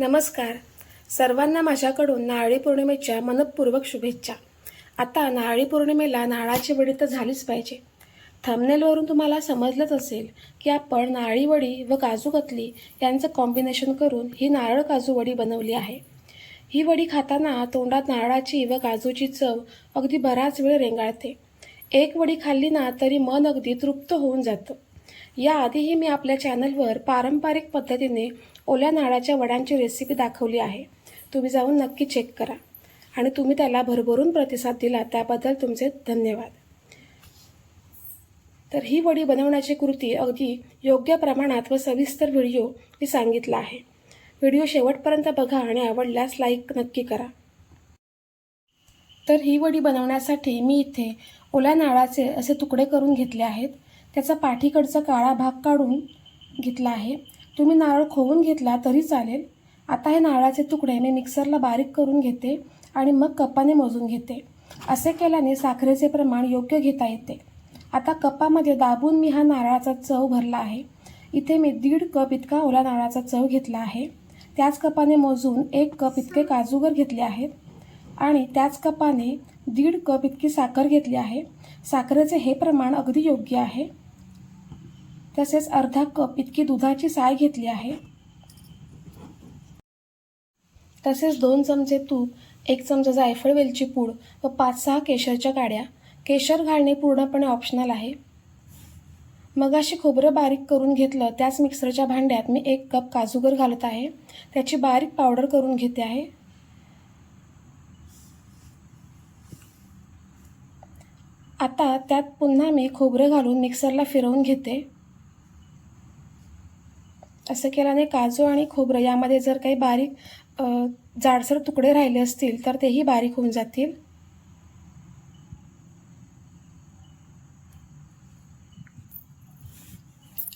नमस्कार. सर्वांना माझ्याकडून नारळी पौर्णिमेच्या मनपूर्वक शुभेच्छा. आता नारळी पौर्णिमेला नारळाची वडी तर झालीच पाहिजे. थंबनेलवरून तुम्हाला समजलंच असेल की आपण नारळी वडी व काजू कतली यांचं कॉम्बिनेशन करून ही नारळ काजू वडी बनवली आहे. ही वडी खाताना तोंडात नारळाची व काजूची चव अगदी बराच वेळ रेंगाळते. एक वडी खाल्ली ना तरी मन अगदी तृप्त होऊन जातं. याआधीही मी आपल्या चॅनलवर पारंपरिक पद्धतीने ओल्या नारळाच्या वड्यांची रेसिपी दाखवली आहे. तुम्ही जाऊन नक्की चेक करा. आणि तुम्ही त्याला भरभरून प्रतिसाद दिला त्याबद्दल तुमचे धन्यवाद. तर ही वडी बनवण्याची कृती अगदी योग्य प्रमाणात व सविस्तर व्हिडिओ मी सांगितला आहे. व्हिडिओ शेवटपर्यंत बघा आणि आवडल्यास लाईक नक्की करा. तर ही वडी बनवण्यासाठी मी इथे ओल्या नाळाचे असे तुकडे करून घेतले आहेत. त्याचा पाठीकडचा काळा भाग काढून घेतला आहे. तुम्ही नारळ खोवून घेतला तरी चालेल. आता हे नारळाचे तुकडे मी मिक्सरला बारीक करून घेते आणि मग कपाने मोजून घेते. असे केल्याने साखरेचे प्रमाण योग्य घेता येते. आता कपामध्ये दाबून मी हा नारळाचा चव भरला आहे. इथे मी दीड कप इतका ओला नारळाचा चव घेतला आहे. त्याच कपाने मोजून एक कप इतके काजूगर घेतले आहेत. आणि त्याच कपाने दीड कप इतकी साखर घेतली आहे. साखरेचे हे प्रमाण अगदी योग्य आहे. तसेच अर्धा कप इतकी दुधाची साय घेतली आहे. तसेच दोन चमचे तूप एक चमचा जायफळ वेलची पूड व पाच सहा केशरच्या काड्या. केशर घालणे पूर्णपणे ऑप्शनल आहे. मगाशी खोबरं बारीक करून घेतलं त्याच मिक्सरच्या भांड्यात मी एक कप काजूगर घालत आहे. त्याची बारीक पावडर करून घेते आहे. आता त्यात पुन्हा मी खोबरं घालून मिक्सरला फिरवून घेते. असं केल्याने काजू आणि खोबरं यामध्ये जर काही बारीक जाडसर तुकडे राहिले असतील तर तेही बारीक होऊन जातील.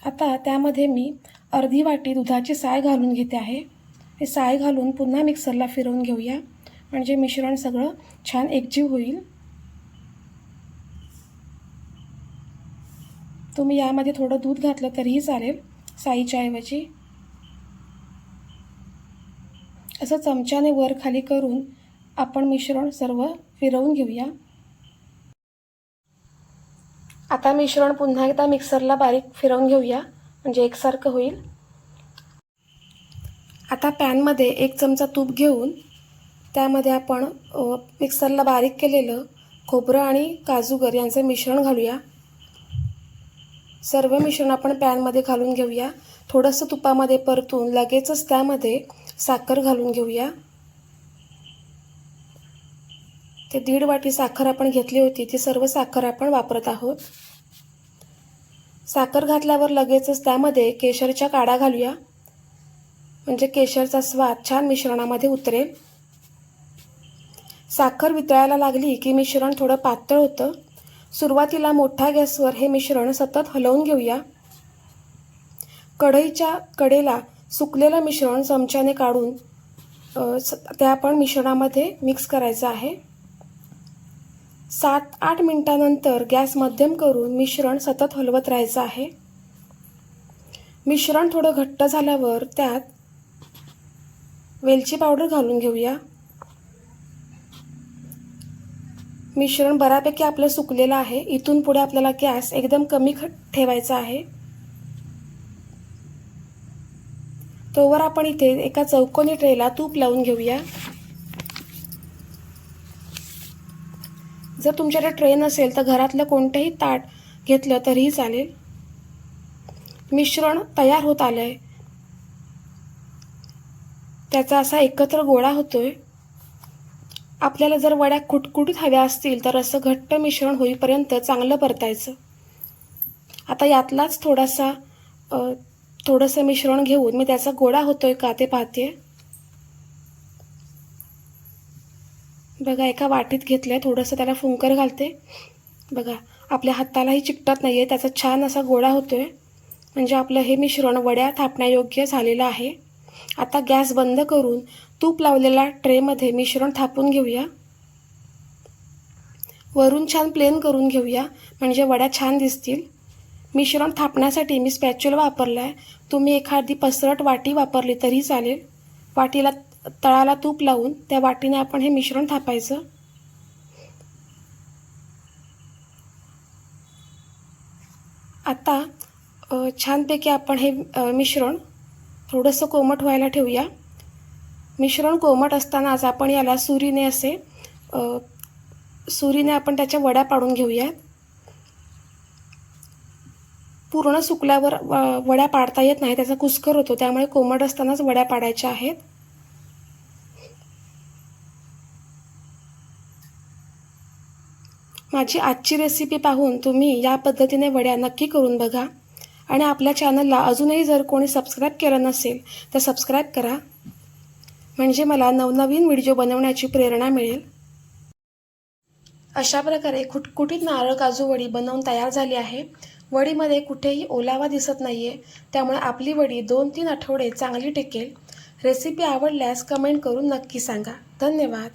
आता त्यामध्ये मी अर्धी वाटी दुधाची साय घालून घेते आहे. हे साय घालून पुन्हा मिक्सरला फिरवून घेऊया. म्हणजे मिश्रण सगळं छान एकजीव होईल. तुम्ही यामध्ये थोडं दूध घातलं तरीही चालेल. साईच्या ऐवजी असं चमच्याने वर खाली करून आपण मिश्रण सर्व फिरवून घेऊया. आता मिश्रण पुन्हा एकदा मिक्सरला बारीक फिरवून घेऊया म्हणजे एकसारखं होईल. आता पॅनमध्ये एक चमचा तूप घेऊन त्यामध्ये आपण मिक्सरला बारीक केलेलं खोबरं आणि काजूगर यांचं मिश्रण घालूया. सर्व मिश्रण आपण पॅनमध्ये घालून घेऊया. थोडंसं तुपामध्ये परतून लगेचच त्यामध्ये साखर घालून घेऊया. ते दीड वाटी साखर आपण घेतली होती ती सर्व साखर आपण वापरत आहोत. साखर घातल्यावर लगेचच त्यामध्ये केशरच्या काडा घालूया. म्हणजे केशरचा स्वाद छान मिश्रणामध्ये उतरेल. साखर वितळायला लागली की मिश्रण थोडं पातळ होतं. सुरुवातीला मोठ्या गॅसवर हे मिश्रण सतत हलवून घेऊया. कढईच्या कडेला सुकलेलं मिश्रण चमच्याने काढून स- त्या आपण मिश्रणामध्ये मिक्स करायचं आहे. सात आठ मिनटानंतर गॅस मध्यम करून मिश्रण सतत हलवत राहायचं आहे. मिश्रण थोडं घट्ट झाल्यावर त्यात वेलची पावडर घालून घेऊया. मिश्रण बऱ्यापैकी आपलं सुकलेलं आहे. इथून पुढे आपल्याला गॅस एकदम कमी ठेवायचा आहे. तोवर आपण इथे एका चौकोनी ट्रेला तूप लावून घेऊया. जर तुमच्याकडे ट्रे नसेल तर घरातलं कोणतंही ताट घेतलं तरीही चालेल. मिश्रण तयार होत आलं आहे त्याचा असा एकत्र गोळा होतोय. आपल्याला जर वड्या कुटकुटीत हव्या असतील तर असं घट्ट मिश्रण होईपर्यंत चांगलं परतायचं. आता यातलाच थोडासा थोडंसं मिश्रण घेऊन मी त्याचा गोळा होतोय का ते पाहते बघा एका वाटीत घेतलंय थोडंसं त्याला फुंकर घालते. बघा आपल्या हातालाही चिकटत नाही आहे त्याचा छान असा गोळा होतोय. म्हणजे आपलं हे मिश्रण वड्या थापण्यायोग्य झालेलं आहे. आता गॅस बंद करून तूप लावलेल्या ट्रेमध्ये मिश्रण थापून घेऊया. वरून छान प्लेन करून घेऊया म्हणजे वड्या छान दिसतील. मिश्रण थापण्यासाठी मी स्पॅच्युल वापरला आहे तुम्ही एखादी पसरट वाटी वापरली तरी चालेल. वाटीला तळाला तूप लावून त्या वाटीने आपण हे मिश्रण थापायचं. आता छानपैकी आपण हे मिश्रण थोडंसं कोमट व्हायला ठेवूया. मिश्रण कोमट असतानाच आपण याला सुरीने असे सुरीने आपण त्याच्या वड्या पाडून घेऊयात पूर्ण सुकल्यावर व- वड्या पाडता येत नाही त्याचा कुस्कर होतो त्यामुळे कोमट असतानाच वड्या पाडायच्या आहेत. माझी आजची रेसिपी पाहून तुम्ही या पद्धतीने वड्या नक्की करून बघा. आणि आपल्या चॅनलला अजूनही जर कोणी सबस्क्राईब केलं नसेल तर सबस्क्राईब करा. म्हणजे मला नवनवीन व्हिडिओ बनवण्याची प्रेरणा मिळेल. अशा प्रकारे खुटखुटीत नारळ काजू वडी बनवून तयार झाली आहे. वडीमध्ये कुठेही ओलावा दिसत नाही आहे त्यामुळे आपली वडी दोन तीन आठवडे चांगली टिकेल. रेसिपी आवडल्यास कमेंट करून नक्की सांगा. धन्यवाद.